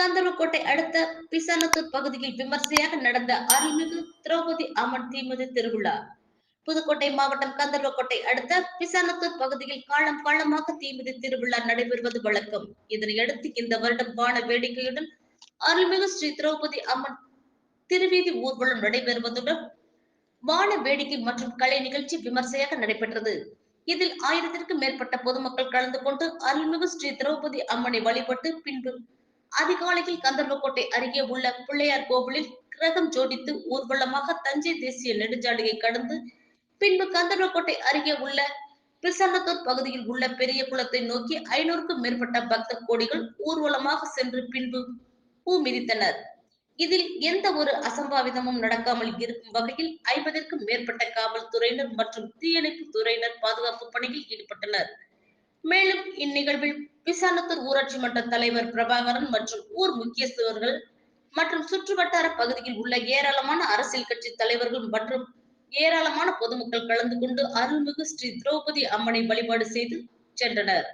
கந்தர்வக்கோட்டை அடுத்த பிசானத்தூர் பகுதியில் விமர்சையாக நடந்த அருள்மிகு திரௌபதி அம்மன் தீமதி திருவிழா. புதுக்கோட்டை மாவட்டம் கந்தர்வக்கோட்டை அடுத்த பிசானத்தூர் பகுதியில் காலம் காலமாக தீமிதி திருவிழா நடைபெறுவது வழக்கம். இதனையடுத்து இந்த வருடம் வான வேடிக்கையுடன் அருள்மிகு ஸ்ரீ திரௌபதி அம்மன் திருவீதி ஊர்வலம் நடைபெறுவதுடன் வான வேடிக்கை மற்றும் கலை நிகழ்ச்சி விமர்சையாக நடைபெற்றது. இதில் ஆயிரத்திற்கும் மேற்பட்ட பொதுமக்கள் கலந்து கொண்டு அருள்மிகு ஸ்ரீ திரௌபதி அம்மனை வழிபட்டு பின்பு அதிகாலையில் கந்தர்வக்கோட்டை அருகே உள்ள பிள்ளையார் கோவிலில் கிரகம் ஜோடித்து ஊர்வலமாக தஞ்சை தேசிய நெடுஞ்சாலையை கடந்து பின்பு கந்தர்வக்கோட்டை அருகே உள்ள பிசன்னத்தூர் பகுதியில் உள்ள பெரிய குளத்தை நோக்கி ஐநூறுக்கும் மேற்பட்ட பக்த கோடிகள் ஊர்வலமாக சென்று பின்பு பூ மிதித்தனர். இதில் எந்த ஒரு அசம்பாவிதமும் நடக்காமல் இருக்கும் வகையில் ஐம்பதற்கும் மேற்பட்ட காவல்துறையினர் மற்றும் தீயணைப்பு துறையினர் பாதுகாப்பு பணியில் ஈடுபட்டனர். மேலும் இந்நிகழ்வில் பிசானத்தூர் ஊராட்சி மன்ற தலைவர் பிரபாகரன் மற்றும் ஊர் முக்கியஸ்தவர்கள் மற்றும் சுற்றுவட்டார பகுதியில் உள்ள ஏராளமான அரசியல் கட்சி தலைவர்கள் மற்றும் ஏராளமான பொதுமக்கள் கலந்து கொண்டு அருள்மிகு ஸ்ரீ திரௌபதி அம்மனை வழிபாடு செய்து சென்றனர்.